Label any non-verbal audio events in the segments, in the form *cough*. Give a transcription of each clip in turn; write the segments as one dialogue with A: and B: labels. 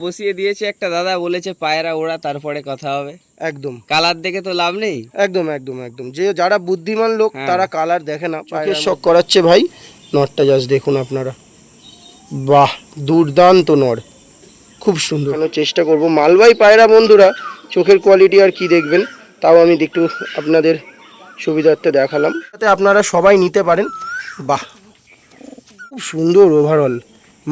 A: বসিয়ে দিয়েছে একটা দাদা বলেছে পায়রা ওড়া তারপরে কথা হবে।
B: একদম।
A: কালার দেখে তো লাভ নেই?
B: একদম একদম একদম। যে যারা বুদ্ধিমান লোক
A: হ্যাঁ।
B: তারা কালার দেখে না চোখের শখ করাচ্ছে ভাই। নটটা জাস্ট দেখুন আপনারা। বাহ দুর্দান্ত নর। খুব সুন্দর। চেষ্টা করব। মালবাই পায়রা বন্ধুরা চোখের কোয়ালিটি আর কি দেখবেন তাও আমি একটু আপনাদের সুবিধার্থে দেখালাম। যাতে আপনারা সবাই নিতে পারেন। বাহ খুব সুন্দর ওভারঅল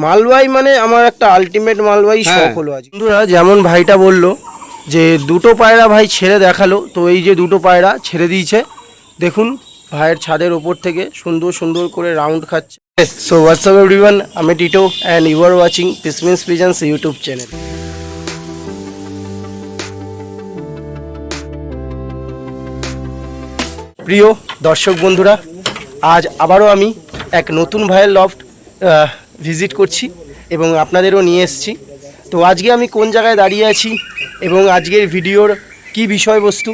B: মালবাই মানে আমার একটা আলটিমেট মালবাই
A: হ্যাঁ।
B: শখ হলো আজ বন্ধুরা যেমন ভাইটা বলল যে দুটো পায়রা ভাই ছেড়ে দেখাল তো এই যে দুটো পায়রা ছেড়ে দিয়েছে। দেখুন ভাইয়ের ছাদের ওপর থেকে সুন্দর সুন্দর করে রাউন্ড খাচ্ছে। সো হোয়াটসঅ্যাপ এভরিওয়ান আমি Tito and you are watching পিসমিন্স pigeons YouTube channel প্রিয় দর্শক বন্ধুরা আজ আবারও আমি এক নতুন ভাইয়ের লফট ভিজিট করছি এবং আপনাদেরও নিয়ে এসেছি। তো আজকে আমি কোন জায়গায় দাঁড়িয়ে আছি এবং আজকের ভিডিওর কি বিষয়বস্তু,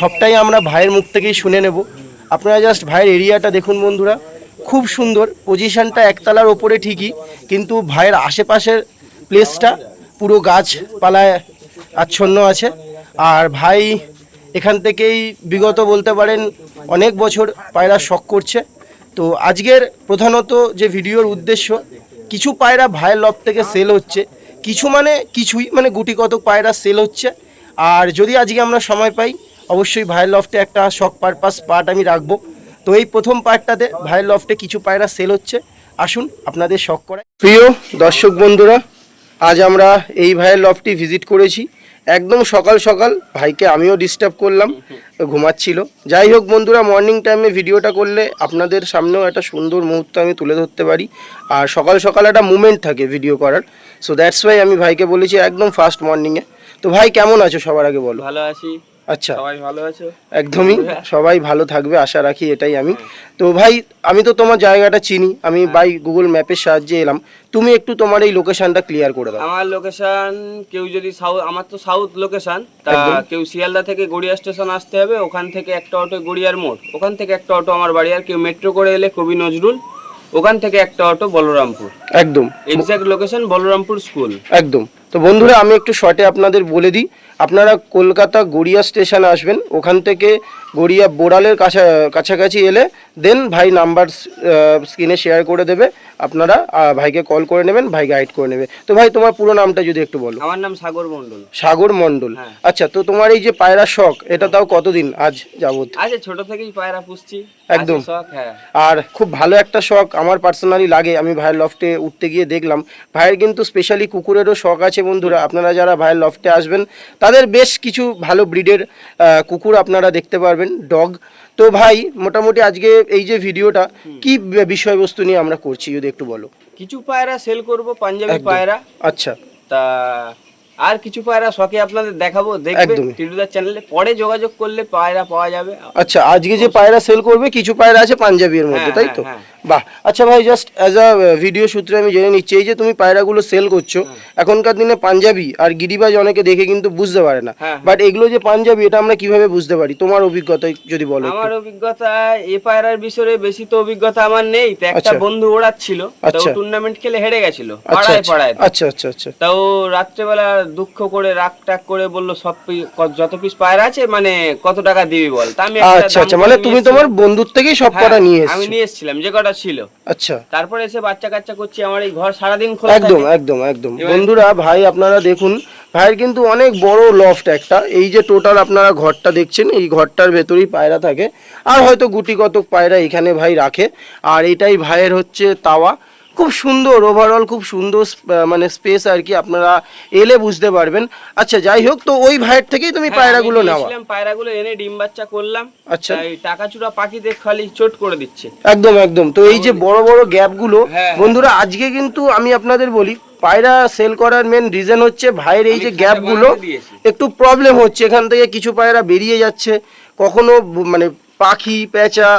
B: সবটাই আমরা ভাইয়ের মুখ থেকেই শুনে নেব। আপনারা জাস্ট ভাইয়ের এরিয়াটা দেখুন বন্ধুরা, খুব সুন্দর। পজিশানটা একতলার ওপরে ঠিকই, কিন্তু ভাইয়ের আশেপাশের প্লেসটা পুরো গাছপালায় আচ্ছন্ন আছে। আর ভাই এখান থেকেই বিগত বলতে পারেন অনেক বছর পায়রা শখ করছে। তো আজকের প্রধানত যে ভিডিওর উদ্দেশ্য কিছু পায়রা ভাইয়ের লব থেকে সেল হচ্ছে। কিছু মানে কিছুই মানে গুটি কত পায়রা সেল হচ্ছে। আর যদি আজকে আমরা সময় পাই, অবশ্যই ভাইয়ের লফটে একটা শখ পারপাস পার্ট আমি রাখব। তো এই প্রথম পার্টটাতে ভাইয়ের লফটে কিছু পায়রা সেল হচ্ছে। আসুন আপনাদের শখ করে প্রিয় দর্শক বন্ধুরা, আজ আমরা এই ভাইয়ের লফটি ভিজিট করেছি। একদম সকাল সকাল ভাইকে আমিও ডিস্টার্ব করলাম, ঘুমাচ্ছিল। যাই হোক বন্ধুরা মর্নিং টাইমে ভিডিওটা করলে আপনাদের সামনেও একটা সুন্দর মুহূর্ত আমি তুলে ধরতে পারি। আর সকাল সকাল একটা মুমেন্ট থাকে ভিডিও করার। সো দ্যাটস ওয়াই আমি ভাইকে বলেছি একদম ফার্স্ট মর্নিংয়ে তো ভাই, কেমন আছো সবার আগে বলো?
A: ভালো আছি।
B: আচ্ছা।
A: সবাই ভালো আছো?
B: একদমই। সবাই ভালো থাকবে আশা রাখি এটাই আমি। তো ভাই আমি তো তোমার জায়গাটা চিনি। আমি বাই গুগল ম্যাপের সাহায্যে এলাম। তুমি একটু তোমার এই লোকেশনটা ক্লিয়ার করে দাও।
A: আমার লোকেশন কেউ যদি সাউথ আমার তো সাউথ লোকেশন তা কেউ শিয়ালদা থেকে গড়িয়া স্টেশন আসতে হবে ওখান থেকে একটা অটো গড়িয়ার মোড়। ওখান থেকে একটা অটো আমার বাড়ি আর কেউ মেট্রো করে এলে কবি নজরুল। ওখান থেকে একটা অটো বলরামপুর।
B: একদম।
A: এক্সাক্ট লোকেশন বলরামপুর স্কুল
B: একদম। তো বন্ধুরা আমি একটু শর্টে আপনাদের বলে দিই। আপনারা কলকাতা গড়িয়া স্টেশনে আসবেন ওখান থেকে গড়িয়া বোড়ালের কাছা কাছাকাছি এলে দেন ভাই নাম্বার স্ক্রিনে শেয়ার করে দেবে আপনারা ভাইকে কল করে নেবেন ভাই গাইড করে নেবে। তো ভাই তোমার পুরো নামটা যদি একটু বলো।
A: আমার নাম সাগর মন্ডল
B: সাগর মণ্ডল।
A: হ্যাঁ।
B: আচ্ছা তো তোমার এই যে পায়রা শখ এটা তাও কতদিন আজ যাবত
A: আচ্ছা ছোট থেকেই পায়রা পুষছি।
B: একদম।
A: হ্যাঁ।
B: আর খুব ভালো একটা শখ আমার পার্সোনালি লাগে আমি ভাইয়ের লফটে উঠতে গিয়ে দেখলাম। ভাইয়ের কিন্তু স্পেশালি কুকুরেরও শখ আছে বন্ধুরা আপনারা যারা ভাইয়ের লফটে আসবেন তাদের বেশ কিছু ভালো ব্রিডের কুকুর আপনারা দেখতে পারবেন ডগ। তো ভাই মোটামুটি আজকে এই যে ভিডিওটা কি বিষয়বস্তু নিয়ে আমরা করছি যদি একটু বলো?
A: কিছু পায়রা সেল করব পাঞ্জাবি পায়রা।
B: আচ্ছা।
A: তা আর কিছু পায়রা শখে আপনাদের দেখাবো দেখবে টিটুদার চ্যানেলে পরে যোগাযোগ করলে পায়রা পাওয়া যাবে।
B: আচ্ছা আজকে যে পায়রা সেল করবে কিছু পায়রা আছে পাঞ্জাবির মধ্যে
A: হ্যাঁ,
B: তাই তো?
A: হ্যাঁ,
B: বাহ আচ্ছা ভাই জাস্ট অ্যাজ আ ভিডিও সূত্রে আমি জেনে নিচ্ছি এই যে তুমি পায়রাগুলো সেল করছ এখনকার দিনে পাঞ্জাবি আর গিরিবাজ অনেকে দেখে কিন্তু বুঝতে পারে না।
A: হ্যাঁ,
B: বাট এগুলো যে পাঞ্জাবি এটা আমরা কীভাবে বুঝতে পারি? তোমার অভিজ্ঞতায় যদি বলো।
A: আমার অভিজ্ঞতা এ পায়রার বিষয়ে বেশি তো অভিজ্ঞতা আমার নেই তো একটা
B: আচ্ছা।
A: বন্ধু ওড়াচ্ছিল তো
B: আচ্ছা।
A: টুর্নামেন্ট খেলে হেরে গেছিল
B: আচ্ছা
A: পাড়ায়
B: আচ্ছা।
A: পাড়ায়।
B: আচ্ছা আচ্ছা আচ্ছা।
A: তাও রাত্রেবেলা দুঃখ করে রাগ টাগ করে বলল সব যত পিস পায়রা আছে মানে কত টাকা দিবি বল? তা আমি একটা
B: আচ্ছা
A: দাম
B: আচ্ছা মানে তুমি। তোমার বন্ধুর থেকেই সব
A: হ্যাঁ,
B: কটা নিয়ে
A: আমি
B: এসেছ?
A: নিয়ে এসেছিলাম যে কটা ছিল।
B: আচ্ছা।
A: তারপরে এসে বাচ্চা কাচ্চা করছি আমার এই ঘর সারাদিন খোলা
B: একদম
A: থাকে।
B: একদম একদম
A: এবার-
B: বন্ধুরা ভাই আপনারা দেখুন ভাইয়ের কিন্তু অনেক বড় লফট একটা। এই যে টোটাল আপনারা ঘরটা দেখছেন এই ঘরটার ভেতরেই পায়রা থাকে। আর হয়তো গুটি কত পায়রা এখানে ভাই রাখে। আর এটাই ভাইয়ের হচ্ছে তাওয়া। খুব সুন্দর ওভারঅল খুব সুন্দর মানে স্পেস আর কি আপনারা এলে বুঝতে পারবেন। আচ্ছা যাই হোক তো ওই ভাইয়ের থেকেই তুমি
A: হ্যাঁ,
B: পায়রাগুলো নেওয়া
A: পায়রাগুলো এনে ডিম বাচ্চা করলাম।
B: আচ্ছা।
A: এই টাকা চূড়া পাখিতে খালি চোট করে দিচ্ছে।
B: একদম একদম। তো এই যে বড় বড় গ্যাপগুলো
A: হ্যাঁ,
B: বন্ধুরা আজকে কিন্তু আমি আপনাদের বলি পায়রা সেল করার মেন রিজন হচ্ছে ভাইয়ের এই যে গ্যাপগুলো একটু প্রবলেম হচ্ছে। এখান থেকে কিছু পায়রা বেরিয়ে যাচ্ছে। কখনো মানে পাখি পেঁচা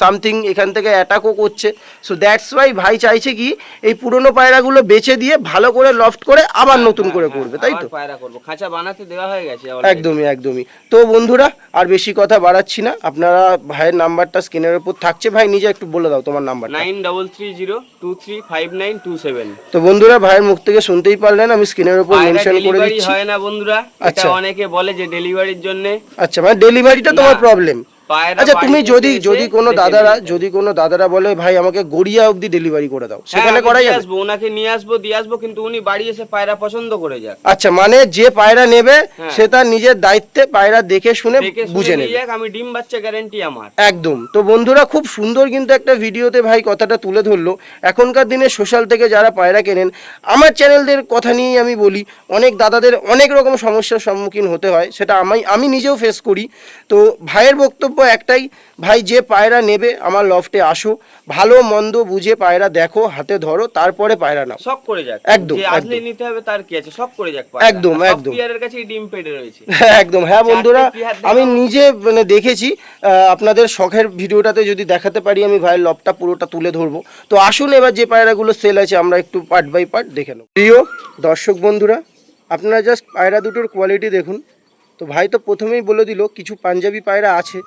B: সামথিং এখান থেকে অ্যাটাকও করছে। সো দ্যাটস ওয়াই ভাই চাইছে কি এই পুরনো পায়রাগুলো বেচে দিয়ে ভালো করে লফট করে আবার নতুন করে করবে তাই তো?
A: পায়রা করব। খাঁচা বানাতে দেওয়া হয়ে গেছে
B: একদমই একদমই। তো বন্ধুরা আর বেশি কথা বাড়াচ্ছি না। আপনারা ভাইয়ের নাম্বারটা স্ক্রিনের উপর থাকছে। ভাই নিজে একটু বলে দাও তোমার number
A: nine double three zero two three five nine two seven.
B: তো বন্ধুরা ভাইয়ের মুখ থেকে শুনতেই পারলেন আমি স্ক্রিনের উপর মেনশন করে দিচ্ছি।
A: হয় না বন্ধুরা এটা
B: আচ্ছা।
A: অনেকে বলে যে ডেলিভারির জন্য।
B: আচ্ছা মানে ডেলিভারিটা তোমার প্রবলেম আচ্ছা তুমি যদি যদি কোনো দাদারা যদি কোনো দাদারা বলে ভাই আমাকে গড়িয়া অবধি ডেলিভারি করে দাও।
A: হ্যাঁ,
B: সেখানে
A: করাই
B: যাবে?
A: আসব ওনাকে নিয়ে আসব দিয়ে আসব কিন্তু উনি বাড়ি এসে পায়রা পছন্দ করে যাক।
B: আচ্ছা মানে যে পায়রা নেবে
A: হ্যাঁ।
B: সে তার নিজের দায়িত্বে পায়রা দেখে শুনে বুঝে নেবে।
A: আমি ডিম বাচ্চা গ্যারেন্টি আমার।
B: একদম। তো বন্ধুরা খুব সুন্দর কিন্তু একটা ভিডিওতে ভাই কথাটা তুলে ধরলো। এখনকার দিনে সোশ্যাল থেকে যারা পায়রা কেনেন আমার চ্যানেলদের কথা নিয়েই আমি বলি অনেক দাদাদের অনেক রকম সমস্যার সম্মুখীন হতে হয় সেটা আমি আমি নিজেও ফেস করি। তো ভাইয়ের বক্তব্য একটাই ভাই যে পায়রা নেবে আমার লফটে আসো ভালো মন্দ বুঝে পায়রা দেখো হাতে ধরো তারপরে পায়রা নাও।
A: সব করে যাক।
B: একদম,
A: আসলে নিতে হবে তার কি আছে? সব করে যাক
B: একদম, একদম।
A: পেয়ারের কাছেই ডিম পেড়ে রয়েছে। *laughs*
B: একদম। হ্যাঁ বন্ধুরা। আমি নিজে মানে দেখেছি আপনাদের শখের ভিডিওটাতে যদি দেখাতে পারি আমি ভাইয়ের লবটা পুরোটা তুলে ধরবো। তো আসুন এবার যে পায়রাগুলো সেল আছে আমরা একটু পার্ট বাই পার্ট দেখে নেব। প্রিয় দর্শক বন্ধুরা আপনারা জাস্ট পায়রা দুটোর কোয়ালিটি দেখুন। তো ভাই তো প্রথমেই বলে দিল কিছু পাঞ্জাবি পায়রা আছে।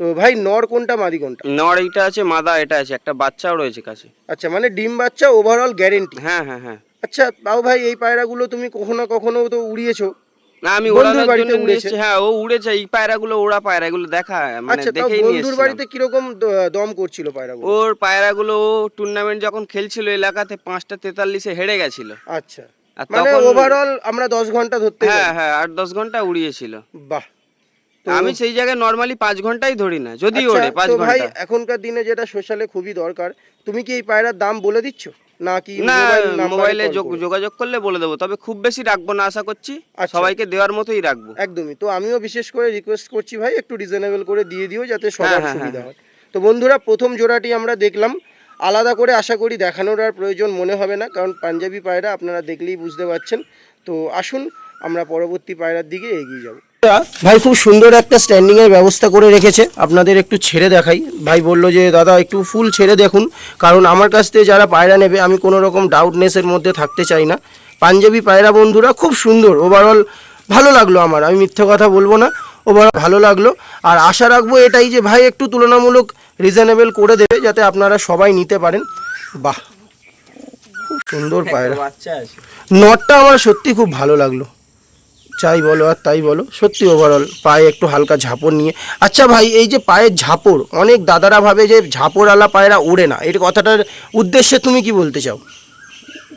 B: তো ভাই নর কোনটা মাদি কোনটা?
A: নর এইটা আছে মাদা এটা আছে একটা বাচ্চাও রয়েছে কাছে।
B: আচ্ছা মানে ডিম বাচ্চা ওভারঅল গ্যারেন্টি
A: হ্যাঁ হ্যাঁ হ্যাঁ।
B: আচ্ছা তাও ভাই এই পায়রাগুলো তুমি কখনো কখনো তো উড়িয়েছো?
A: না আমি ওড়ানোর জন্য নিয়ে
B: উড়েছে?
A: হ্যাঁ ও উড়েছে এই পায়রাগুলো ওড়া পায়রা এগুলো দেখা মানে
B: আচ্ছা
A: দেখেই নিয়ে
B: বন্ধুর বাড়িতে কীরকম দম করছিল পায়রাগুলো?
A: ওর পায়রাগুলো টুর্নামেন্ট যখন খেলছিল এলাকাতে পাঁচটা তেতাল্লিশে হেরে গেছিল।
B: আচ্ছা
A: আর
B: মানে ওভারঅল আমরা দশ ঘণ্টা ধরতে
A: হ্যাঁ হ্যাঁ আট দশ ঘণ্টা উড়িয়েছিল।
B: বাহ
A: আমি সেই জায়গায় নর্মালি পাঁচ ঘন্টাই ধরি না যদি
B: আচ্ছা,
A: ওড়ে পাঁচ
B: তো ভাই
A: ঘণ্টা।
B: এখনকার দিনে যেটা সোশ্যালে খুবই দরকার তুমি কি এই পায়রার দাম বলে দিচ্ছ? না কি
A: না
B: মোবাইল?
A: যোগাযোগ করলে বলে দেবো তবে খুব বেশি রাখব না আশা করছি।
B: আচ্ছা।
A: সবাইকে দেওয়ার মতোই রাখব।
B: একদমই তো আমিও বিশেষ করে রিকোয়েস্ট করছি ভাই একটু রিজনেবল করে দিয়ে দিও যাতে সবার
A: হ্যাঁ, হ্যাঁ,
B: সুবিধা
A: হ্যাঁ।
B: হয়। তো বন্ধুরা প্রথম জোড়াটি আমরা দেখলাম। আলাদা করে আশা করি দেখানোর আর প্রয়োজন মনে হবে না কারণ পাঞ্জাবি পায়রা আপনারা দেখলেই বুঝতে পারছেন। তো আসুন আমরা পরবর্তী পায়রার দিকে এগিয়ে যাব। ভাই খুব সুন্দর একটা স্ট্যান্ডিং এর ব্যবস্থা করে রেখেছে। আপনাদের একটু ছেড়ে দেখাই। ভাই বলল যে দাদা একটু ফুল ছেড়ে দেখুন। কারণ আমার কাছ থেকে যারা পায়রা নেবে আমি কোনো রকম ডাউটনেসের মধ্যে থাকতে চাই না। পাঞ্জাবি পায়রা বন্ধুরা খুব সুন্দর। ওভারঅল ভালো লাগল আমার। আমি মিথ্যে কথা বলব না। ওভারঅল ভালো লাগল। আর আশা রাখব এটাই যে ভাই একটু তুলনামূলক রিজনেবল করে দেবে যাতে আপনারা সবাই নিতে পারেন। বাহ! খুব সুন্দর পায়রা।
A: বাচ্চা
B: নটটা আমার সত্যি খুব ভালো লাগল। চাই বলো আর তাই বলো। সত্যি ওভারঅল পায়ে একটু হালকা ঝাপড় নিয়ে। আচ্ছা ভাই এই যে পায়ের ঝাপড় অনেক দাদারা ভাবে যে ঝাঁপড়ওয়ালা পায়রা ওড়ে না। এটা কথাটার উদ্দেশ্যে তুমি কি বলতে চাও?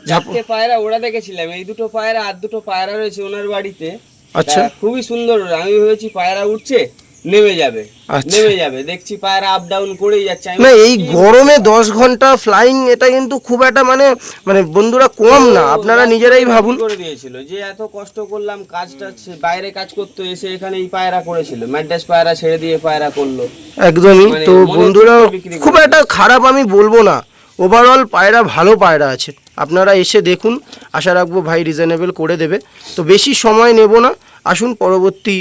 B: ঝাপড়
A: পায়রা ওড়া দেখেছিলাম। এই দুটো পায়রা আর দুটো পায়রা রয়েছে ওনার বাড়িতে।
B: আচ্ছা।
A: খুবই সুন্দর। আমি ভেবেছি পায়রা উঠছে নেমে যাবে
B: আচ্ছা।
A: নেমে যাবে। দেখছি পায়রা আপ ডাউন করেই যাচ্ছে।
B: না এই গরমে দশ ঘণ্টা ফ্লাইং এটা কিন্তু খুব একটা মানে মানে বন্ধুরা কম না আপনারা নিজেরাই ভাবুন।
A: করে দিয়েছিল? যে এত কষ্ট করলাম কাজটা বাইরে কাজ করতো এসে এখানে এই পায়রা করেছিল ম্যাড্রাস পায়রা ছেড়ে দিয়ে পায়রা করল।
B: একদমই
A: মানে
B: তো বন্ধুরা খুব একটা খারাপ আমি বলব না। ওভারঅল পায়রা ভালো পায়রা আছে। আপনারা এসে দেখুন আশা রাখব ভাই রিজনেবল করে দেবে। তো বেশি সময় নেব না আসুন পরবর্তী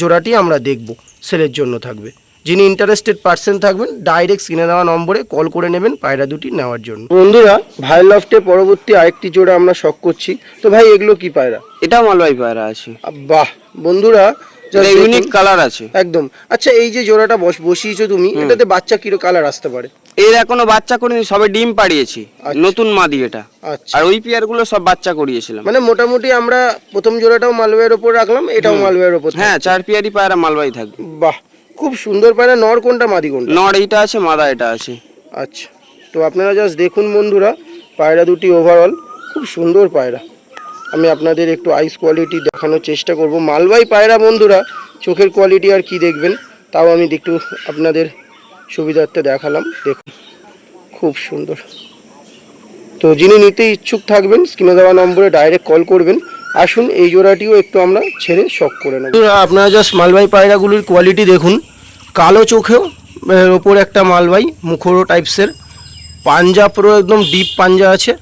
B: জোড়াটি আমরা দেখব। সেলের জন্য থাকবে। যিনি ইন্টারেস্টেড পার্সন থাকবেন ডাইরেক্ট কিনে দেওয়া নম্বরে কল করে নেবেন পায়রা দুটি নেওয়ার জন্য। বন্ধুরা ভাই লফটে পরবর্তী আরেকটি জোড়া আমরা শখ করছি। তো ভাই এগুলো কি পায়রা?
A: এটা মালবাই পায়রা আছে।
B: বাহ! বন্ধুরা just
A: ইউনিক কালার আছে।
B: একদম। আচ্ছা এই যে জোড়াটা বস- বসিয়েছো তুমি এটাতে বাচ্চা কিরো কালার আসতে পারে?
A: এর এখনও বাচ্চা করিনি সবে ডিম পাড়িয়েছি।
B: আচ্ছা।
A: নতুন মাদি এটা।
B: আচ্ছা।
A: আর ওই পেয়ারগুলো সব বাচ্চা করিয়েছিলাম।
B: মানে মোটামুটি আমরা প্রথম জোড়াটাও মালওয়ের ওপর রাখলাম এটাও মালওয়ের ওপর
A: হ্যাঁ চার পেয়ারই পায়রা মালবাই থাকবে।
B: বাহ খুব সুন্দর পায়রা। নর কোনটা মাদি কোনটা?
A: নর এইটা আছে মাদা এটা আছে।
B: আচ্ছা তো আপনারা জাস্ট দেখুন বন্ধুরা পায়রা দুটি ওভারঅল খুব সুন্দর পায়রা। আমি আপনাদের একটু আইস কোয়ালিটি দেখানোর চেষ্টা করব। মালবাই পায়রা বন্ধুরা, চোখের কোয়ালিটি আর কি দেখবেন, তাও আমি একটু আপনাদের সুবিধার্থে দেখালাম। দেখুন খুব সুন্দর। তো যিনি নিতে ইচ্ছুক থাকবেন, স্ক্রিনে দেওয়া নম্বরে ডাইরেক্ট কল করবেন। আসুন, এই জোড়াটিও একটু আমরা ছেড়ে শখ করে নেব। আপনারা জাস্ট মালবাই পায়রাগুলির কোয়ালিটি দেখুন। কালো চোখেও ওপর একটা মালবাই মুখরো টাইপসের পাঞ্জা পুরো একদম ডিপ পাঞ্জা আছে।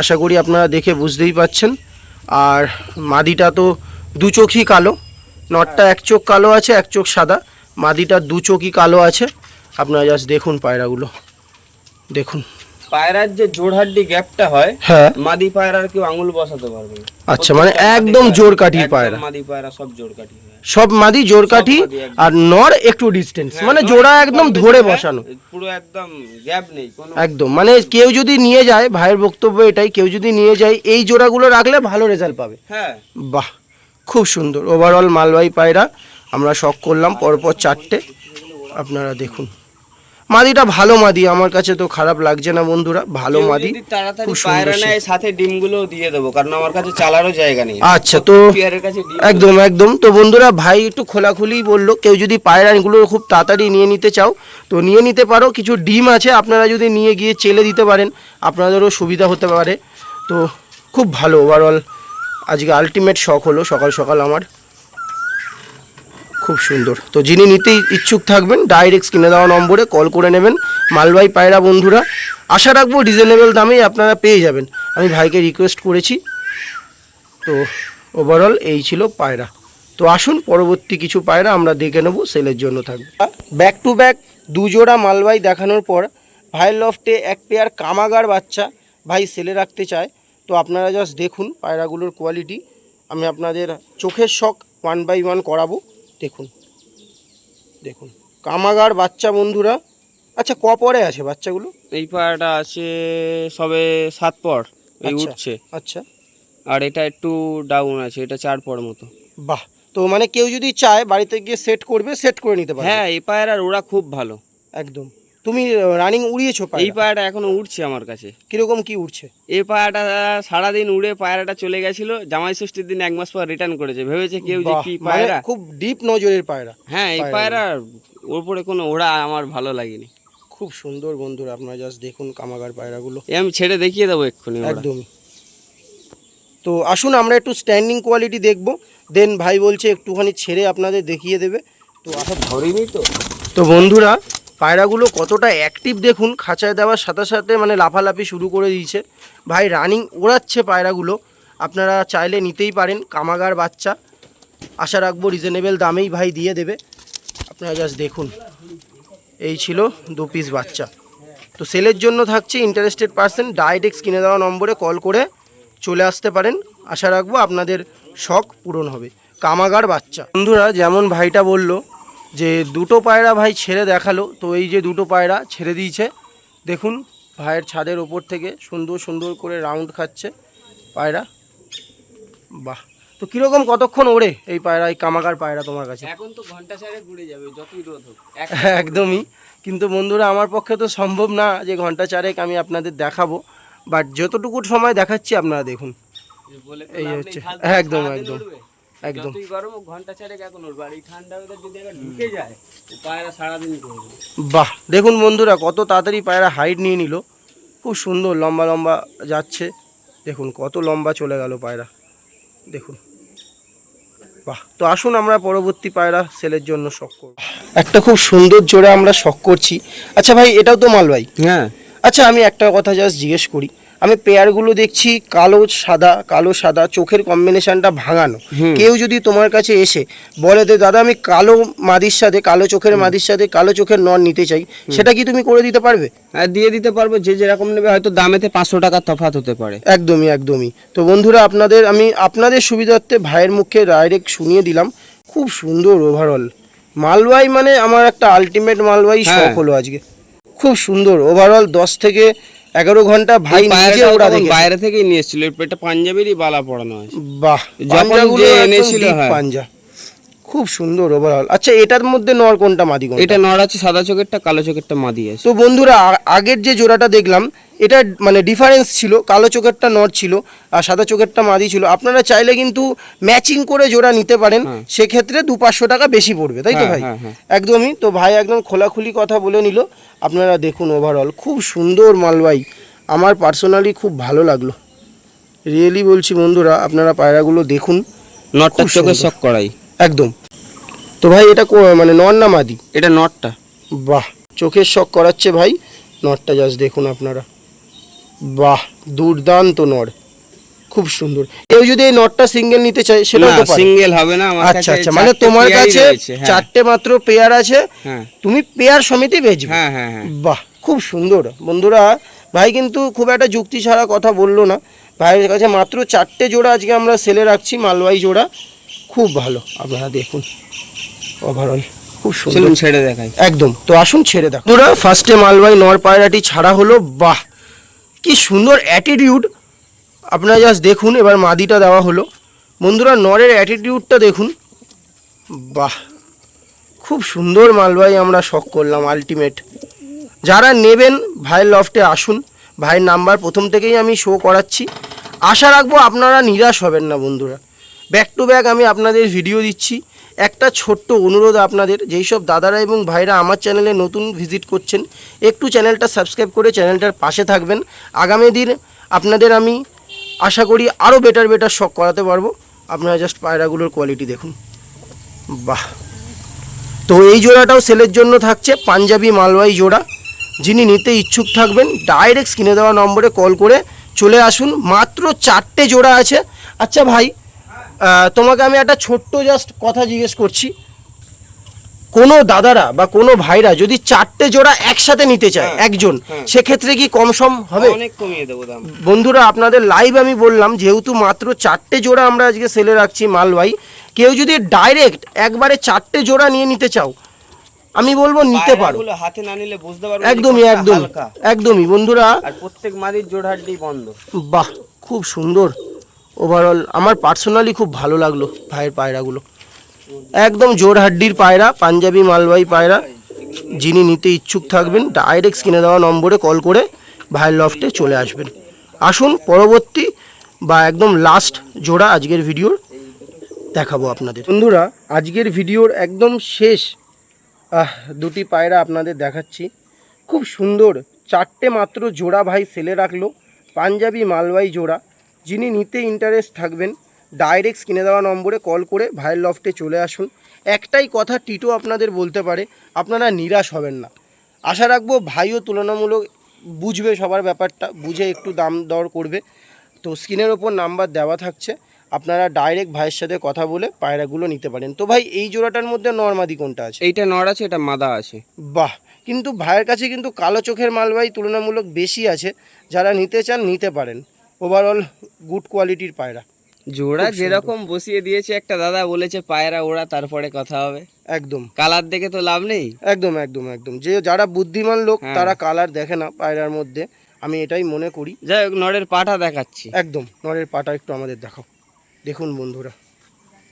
B: আশা করি আপনারা দেখে বুঝতেই পাচ্ছেন। আর মাদিটা তো দু চোখই কালো নটটা এক চোখ কালো আছে এক চোখ সাদা। মাদিটা দু চোখই কালো আছে। আপনারা জাস্ট দেখুন পায়রাগুলো। দেখুন।
A: পায়রার যে জোড়হাড্ডি গ্যাপটা হয়
B: হ্যাঁ।
A: মাদি পায়রার কেউ আঙুল বসাতে পারবে না।
B: আচ্ছা মানে একদম জোর
A: একদম
B: পায়রা।
A: মাদি পায়রা সব জোর কাঠি
B: সব মাদি জোর কাঠি আর নর একটু ডিস্টেন্স
A: হ্যাঁ,
B: মানে জোড়া একদম ধরে বসানো।
A: পুরো একদম গ্যাপ নেই কোনো
B: একদম মানে কেউ যদি নিয়ে যায় ভাইয়ের বক্তব্য এটাই কেউ যদি নিয়ে যায় এই জোড়াগুলো রাখলে ভালো রেজাল্ট পাবে।
A: হ্যাঁ।
B: বাহ খুব সুন্দর। ওভারঅল মালবাহী পায়রা আমরা শখ করলাম পরপর চারটে। আপনারা দেখুন। মাদিটা ভালো মাদি আমার কাছে তো খারাপ লাগছে না বন্ধুরা ভালো মাদি
A: তাড়াতাড়ি পায়রা নেয় সাথে ডিমগুলো দিয়ে দেবো কারণ আমার কাছে চালারও জায়গা নেই।
B: আচ্ছা তো একদম একদম। তো বন্ধুরা ভাই একটু খোলাখুলি বলল কেউ যদি পায়রাগুলো খুব তাড়াতাড়ি নিয়ে নিতে চাও তো নিয়ে নিতে পারো কিছু ডিম আছে আপনারা যদি নিয়ে গিয়ে চেলে দিতে পারেন আপনাদেরও সুবিধা হতে পারে। তো খুব ভালো ওভারঅল আজকে আলটিমেট শখ হলো সকাল সকাল আমার। খুব সুন্দর। তো যিনি নিতে ইচ্ছুক থাকবেন ডাইরেক্ট কিনে দেওয়া নম্বরে কল করে নেবেন মালবাই পায়রা বন্ধুরা। আশা রাখব রিজনেবল দামেই আপনারা পেয়ে যাবেন। আমি ভাইকে রিকোয়েস্ট করেছি। তো ওভারঅল এই ছিল পায়রা। তো আসুন পরবর্তী কিছু পায়রা আমরা দেখে নেব সেলের জন্য থাকবে। ব্যাক টু ব্যাক দুজোড়া মালবাই দেখানোর পর ভাইয়ের লফটে এক পেয়ার কামাগার বাচ্চা ভাই সেলে রাখতে চায়। তো আপনারা জাস্ট দেখুন পায়রাগুলোর কোয়ালিটি আমি আপনাদের চোখের শখ ওয়ান বাই ওয়ান করাবো। দেখুন দেখুন। কামাগার বাচ্চা বন্ধুরা আচ্ছা ক পরে আছে বাচ্চাগুলো?
A: এই পাড়াটা আছে সবে সাত পর এই
B: আচ্ছা।
A: উঠছে।
B: আচ্ছা।
A: আর এটা একটু ডাউন আছে এটা চার পর মতো।
B: বাহ তো মানে কেউ যদি চায় বাড়িতে গিয়ে সেট করবে সেট করে নিতে পারে
A: হ্যাঁ এই পায়ের আর ওরা খুব ভালো।
B: একদম। তুমি রানিং উড়িয়েছো
A: এই পায়রাটা এখনও উঠছে আমার কাছে।
B: কীরকম কি উঠছে
A: এই পায়রাটা সারাদিন উড়ে পায়রাটা চলে গেছিল জামাই ষষ্ঠীর দিন এক মাস পর রিটার্ন করেছে। ভেবেছে কেউ যে কি
B: মানে
A: পায়রা?
B: খুব ডিপ নজরের পায়রা
A: হ্যাঁ এই
B: পায়রা।
A: ওপরে কোনো ওরা আমার ভালো লাগেনি।
B: খুব সুন্দর বন্ধুরা আপনারা জাস্ট দেখুন কামাগার পায়রাগুলো।
A: এই আমি ছেড়ে দেখিয়ে দেবো এক্ষুনি ওরা।
B: একদমই। তো আসুন আমরা একটু স্ট্যান্ডিং কোয়ালিটি দেখব দেন ভাই বলছে একটুখানি ছেড়ে আপনাদের দেখিয়ে দেবে। তো আসা
A: ধরিনি তো।
B: তো বন্ধুরা পায়রাগুলো কতটা অ্যাক্টিভ দেখুন, খাঁচায় দেওয়ার সাথে সাথে মানে লাফালাফি শুরু করে দিয়েছে। ভাই রানিং ওড়াচ্ছে পায়রাগুলো। আপনারা চাইলে নিতেই পারেন, কামাগার বাচ্চা। আশা রাখব রিজনেবল দামেই ভাই দিয়ে দেবে। আপনারা জাস্ট দেখুন। এই ছিল দু পিস বাচ্চা। তো সেলের জন্য থাকছে ইন্টারেস্টেড পার্সন ডাইরেক্ট কিনে দেওয়া নম্বরে কল করে চলে আসতে পারেন। আশা রাখব আপনাদের শখ পূরণ হবে। কামাগার বাচ্চা। বন্ধুরা, যেমন ভাইটা বলল যে দুটো পায়রা ভাই ছেড়ে দেখাল তো এই যে দুটো পায়রা ছেড়ে দিয়েছে। দেখুন ভাইয়ের ছাদের ওপর থেকে সুন্দর সুন্দর করে রাউন্ড খাচ্ছে পায়রা। বাহ তো কীরকম কতক্ষণ ওড়ে এই পায়রা এই কামাকার পায়রা তোমার কাছে?
A: এখন তো ঘণ্টা চারে ঘুরে যাবে যতই রোদ হোক। *laughs*
B: একদমই। কিন্তু বন্ধুরা আমার পক্ষে তো সম্ভব না যে ঘণ্টা চারেক আমি আপনাদের দেখাবো। বাট যতটুকু সময় দেখাচ্ছি আপনারা দেখুন। এই হচ্ছে, একদম, একদম। একদম।
A: যতই গরম ঘণ্টা চারেক এখন উড়বে আর ঠান্ডা weather যদি একবার ঢুকে যায় ও পায়রা সারাদিন করবে
B: বাহ দেখুন বন্ধুরা কত তাড়াতাড়ি পায়রা হাইট নিয়ে নিল। খুব সুন্দর লম্বা লম্বা যাচ্ছে। দেখুন কত লম্বা চলে গেল পায়রা। দেখুন। বাহ তো আসুন আমরা পরবর্তী পায়রা সেলের জন্য শখ করব। একটা খুব সুন্দর জোড়া আমরা শখ করছি। আচ্ছা ভাই এটাও তো মালবাই
A: হ্যাঁ।
B: আচ্ছা আমি একটা কথা জাস্ট জিজ্ঞেস করি। আমি পেয়ারগুলো দেখছি কালো সাদা কালো সাদা চোখের কম্বিনেশনটা ভাঙানো। কেউ যদি তোমার কাছে এসে বলে যে দাদা আমি কালো মাদির সাথে কালো চোখের মাদির সাথে কালো চোখের নন নিতে চাই সেটা কি তুমি করে দিতে পারবে?
A: হ্যাঁ দিয়ে দিতে পারব যে যেরকম নেবে হয়তো দামেতে পাঁচশো টাকা তফাৎ হতে পারে।
B: একদমই একদমই। তো বন্ধুরা আপনাদের আমি আপনাদের সুবিধার্থে ভাইয়ের মুখে ডাইরেক্ট শুনিয়ে দিলাম খুব সুন্দর ওভারঅল মালবাই মানে আমার একটা আলটিমেট মালবাই
A: হ্যাঁ।
B: শখ হলো আজকে। খুব সুন্দর ওভারঅল দশ থেকে এগারো ঘণ্টা ভাই নিজে ওরা
A: তখন বাইরে থেকেই নিয়ে এসেছিল এটা পাঞ্জাবেরই বালা পড়ানো আছে
B: বাহ
A: যখন যে এনেছিল, হ্যাঁ।
B: পাঞ্জা। খুব সুন্দর ওভারঅল আচ্ছা এটার মধ্যে নর কোনটা মাদি কোনটা?
A: এটা নড় আছে সাদা চোখেরটা কালো চোখেরটা মাদি আছে।
B: তো বন্ধুরা আগের যে জোড়াটা দেখলাম এটা মানে ডিফারেন্স ছিল কালো চোখেরটা নর ছিল আর সাদা চোখেরটা মাদি ছিল। আপনারা চাইলে কিন্তু ম্যাচিং করে জোড়া নিতে পারেন
A: হ্যাঁ।
B: সেক্ষেত্রে দু পাঁচশো টাকা বেশি পড়বে তাই তো
A: হ্যাঁ,
B: ভাই?
A: হ্যাঁ।
B: একদমই। তো ভাই একদম খোলাখুলি কথা বলে নিল। আপনারা দেখুন ওভারঅল খুব সুন্দর মালবাই আমার পার্সোনালি খুব ভালো লাগল। রিয়েলি বলছি বন্ধুরা আপনারা পায়রাগুলো দেখুন।
A: নটটা
B: সুন্দর।
A: শখ করাই।
B: একদম। তো ভাই এটা মানে নর না মাদি?
A: এটা নটটা
B: বাহ চোখের শখ করাচ্ছে ভাই। নরটা জাস্ট দেখুন আপনারা। বাহ দুর্দান্ত নর। খুব সুন্দর। কেউ যদি এই নটটা সিঙ্গেল নিতে চায় তো পারে।
A: সিঙ্গেল হবে না আমার
B: আচ্ছা
A: কাছে
B: আচ্ছা মানে তোমার কাছে
A: হ্যাঁ।
B: চারটে মাত্র পেয়ার আছে।
A: হ্যাঁ।
B: তুমি পেয়ার সমিতি বেচবে
A: হ্যাঁ হ্যাঁ হ্যাঁ।
B: বাহ খুব সুন্দর। বন্ধুরা ভাই কিন্তু খুব একটা যুক্তি ছাড়া কথা বলল না। ভাইয়ের কাছে মাত্র চারটে জোড়া আজকে আমরা সেলে রাখছি মালওয়াই জোড়া। খুব ভালো। আপনারা দেখুন। ওভারঅল খুব সুন্দর।
A: ছেড়ে দেখাই।
B: একদম। তো আসুন ছেড়ে দেখো বন্ধুরা ফার্স্টে মালওয়াই নর পায়রাটি ছাড়া হলো বাহ! কি সুন্দর অ্যাটিটিউড আপনারা জাস্ট দেখুন এবার মাদিটা দেওয়া হলো। বন্ধুরা নরের অ্যাটিটিউডটা দেখুন। বাহ! খুব সুন্দর মালওয়াই আমরা শখ করলাম আলটিমেট যারা নেবেন ভাইয়ের লফটে আসুন। ভাইয়ের নাম্বার প্রথম থেকেই আমি শো করাচ্ছি। আশা রাখব আপনারা নিরাশ হবেন না বন্ধুরা। ব্যাক টু ব্যাক আমি আপনাদের ভিডিও দিচ্ছি। একটা ছোট্ট অনুরোধ আপনাদের, যেই সব দাদারা এবং ভাইরা আমার চ্যানেলে নতুন ভিজিট করছেন, একটু চ্যানেলটা সাবস্ক্রাইব করে চ্যানেলটার পাশে থাকবেন। আগামী দিন আপনাদের আমি আশা করি আরও বেটার বেটার শখ করাতে পারব। আপনারা জাস্ট পায়রাগুলোর কোয়ালিটি দেখুন। বাহ। তো এই জোড়াটাও সেলের জন্য থাকছে, পাঞ্জাবি মালওয়াই জোড়া। যিনি নিতে ইচ্ছুক থাকবেন ডাইরেক্ট স্ক্রিনে দেওয়া নম্বরে কল করে চলে আসুন। মাত্র চারটে জোড়া আছে। আচ্ছা ভাই তোমাকে আমি একটা ছোট্ট জাস্ট কথা জিজ্ঞেস করছি। কোনো দাদারা বা কোনো ভাইরা যদি চারটে জোড়া একসাথে নিতে চায়
A: হ্যাঁ,
B: একজন
A: হ্যাঁ।
B: সেক্ষেত্রে কি কম সম হবে?
A: অনেক কমিয়ে দেবো দাম।
B: বন্ধুরা আপনাদের লাইভ আমি বললাম যেহেতু মাত্র চারটে জোড়া আমরা আজকে সেলে রাখছি মালওয়াই কেউ যদি ডাইরেক্ট একবারে চারটে জোড়া নিয়ে নিতে চাও আমি বলব নিতে পারো।
A: হাতে না নিলে বুঝতে পারব
B: একদমই একদম একদমই বন্ধুরা
A: আর প্রত্যেক মাদির জোড়হাড্ডি বন্ধ।
B: বাহ খুব সুন্দর। ওভারঅল আমার পার্সোনালি খুব ভালো লাগল ভাইয়ের পায়রাগুলো। একদম জোর হাড্ডির পায়রা, পাঞ্জাবি মালবাই পায়রা। যিনি নিতে ইচ্ছুক থাকবেন ডাইরেক্ট স্ক্রিনে দেওয়া নম্বরে কল করে ভাইয়ের লফটে চলে আসবেন। আসুন, পরবর্তী বা একদম লাস্ট জোড়া আজকের ভিডিওর দেখাবো আপনাদের। বন্ধুরা, আজকের ভিডিওর একদম শেষ দুটি পায়রা আপনাদের দেখাচ্ছি। খুব সুন্দর, চারটে মাত্র জোড়া ভাই সেলে রাখল, পাঞ্জাবি মালওয়াই জোড়া। যিনি নিতে ইন্টারেস্ট থাকবেন ডাইরেক্ট কিনে দেওয়া নম্বরে কল করে ভাইয়ের লফটে চলে আসুন। একটাই কথা টিটো আপনাদের বলতে পারে আপনারা নিরাশ হবেন না। আশা রাখব ভাইও তুলনামূলক বুঝবে সবার ব্যাপারটা বুঝে একটু দাম দর করবে। তো স্ক্রিনের ওপর নাম্বার দেওয়া থাকছে আপনারা ডাইরেক্ট ভাইয়ের সাথে কথা বলে পায়রাগুলো নিতে পারেন। তো ভাই এই জোড়াটার মধ্যে নর্মাদি কোনটা আছে?
A: এইটা নর আছে এটা মাদা আছে।
B: বাহ! কিন্তু ভাইয়ের কাছে কিন্তু কালো চোখের মালবাই তুলনামূলক বেশি আছে যারা নিতে চান নিতে পারেন। ওভারঅল গুড কোয়ালিটির পায়রা।
A: জোড়া যেরকম বসিয়ে দিয়েছে একটা দাদা বলেছে পায়রা ওরা তারপরে কথা হবে।
B: একদম।
A: কালার দেখে তো লাভ নেই?
B: একদম একদম একদম। যে যারা বুদ্ধিমান লোক
A: হ্যাঁ।
B: তারা কালার দেখে না পায়রার মধ্যে। আমি এটাই মনে করি।
A: যাই হোক নড়ের পাটা দেখাচ্ছি।
B: একদম নরের পাটা একটু আমাদের দেখাও। দেখুন বন্ধুরা।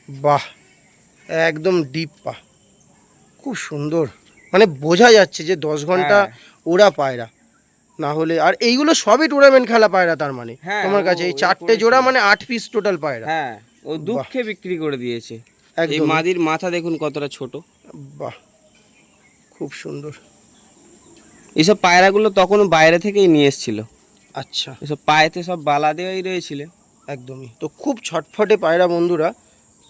B: বাহ! একদম ডিপ পা। খুব সুন্দর। মানে বোঝা যাচ্ছে যে দশ ঘণ্টা
A: হ্যাঁ।
B: ওরা পায়রা। না হলে আর এইগুলো সবই টুর্নামেন্ট খেলা পায়রা তার মানে।
A: হ্যাঁ,
B: তোমার কাছে এই চারটে জোড়া মানে আট পিস টোটাল পায়রা।
A: হ্যাঁ ও দুঃখে বিক্রি করে দিয়েছে। এই মাদির মাথা দেখুন কতটা ছোট।
B: বাহ খুব সুন্দর।
A: এইসব পায়রাগুলো তখন বাইরে থেকেই নিয়ে এসেছিল।
B: আচ্ছা।
A: এসব পায়েতে সব বালা দেওয়াই রয়েছিল।
B: একদমই। তো খুব ছটফটে পায়রা বন্ধুরা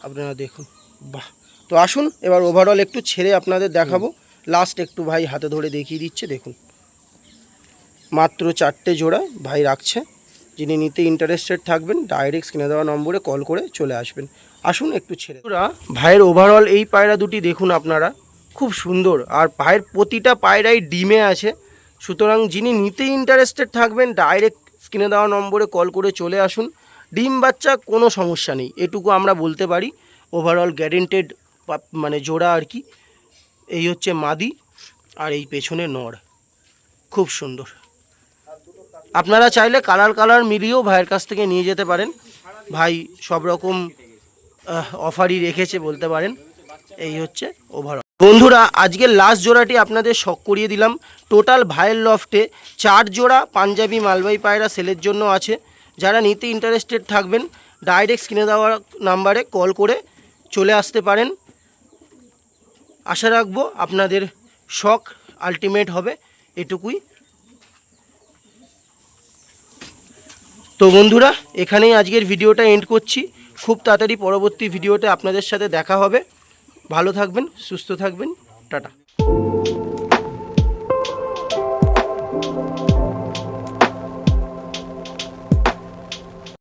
B: আপনারা দেখুন। বাহ। তো আসুন এবার ওভারঅল একটু ছেড়ে আপনাদের দেখাবো। লাস্ট একটু ভাই হাতে ধরে দেখিয়ে দিচ্ছে দেখুন। মাত্র চারটে জোড়া ভাই রাখছে। যিনি নিতে ইন্টারেস্টেড থাকবেন ডাইরেক্ট স্ক্রিনে দেওয়া নম্বরে কল করে চলে আসবেন। আসুন একটু ছেড়ে ভাইয়ের ওভারঅল এই পায়রা দুটি দেখুন আপনারা। খুব সুন্দর। আর ভাইয়ের প্রতিটা পায়রাই ডিমে আছে। সুতরাং যিনি নিতে ইন্টারেস্টেড থাকবেন ডাইরেক্ট স্ক্রিনে দেওয়া নম্বরে কল করে চলে আসুন। ডিম বাচ্চা কোনো সমস্যা নেই। এটুকু আমরা বলতে পারি। ওভারঅল গ্যারেন্টেড মানে জোড়া আর কি। এই হচ্ছে মাদি আর এই পেছনে নড় খুব সুন্দর। আপনারা চাইলে কালার কালার মিলিয়েও ভাইয়ের কাছ থেকে নিয়ে যেতে পারেন। ভাই সব রকম অফারই রেখেছে বলতে পারেন। এই হচ্ছে ওভারঅল বন্ধুরা, আজকের লাস্ট জোড়াটি আপনাদের শখ করিয়ে দিলাম। টোটাল ভাইয়ের লফটে চার জোড়া পাঞ্জাবি মালবাই পায়রা সেলের জন্য আছে। যারা নিতে ইন্টারেস্টেড থাকবেন ডাইরেক্ট স্ক্রিনে দেওয়া নাম্বারে কল করে চলে আসতে পারেন। আশা রাখব আপনাদের শখ আলটিমেট হবে, এটুকুই। তো বন্ধুরা, এখানেই আজকের ভিডিওটা এন্ড করছি। খুব তাড়াতাড়ি পরবর্তী ভিডিওতে আপনাদের সাথে দেখা হবে। ভালো থাকবেন, সুস্থ থাকবেন, টাটা।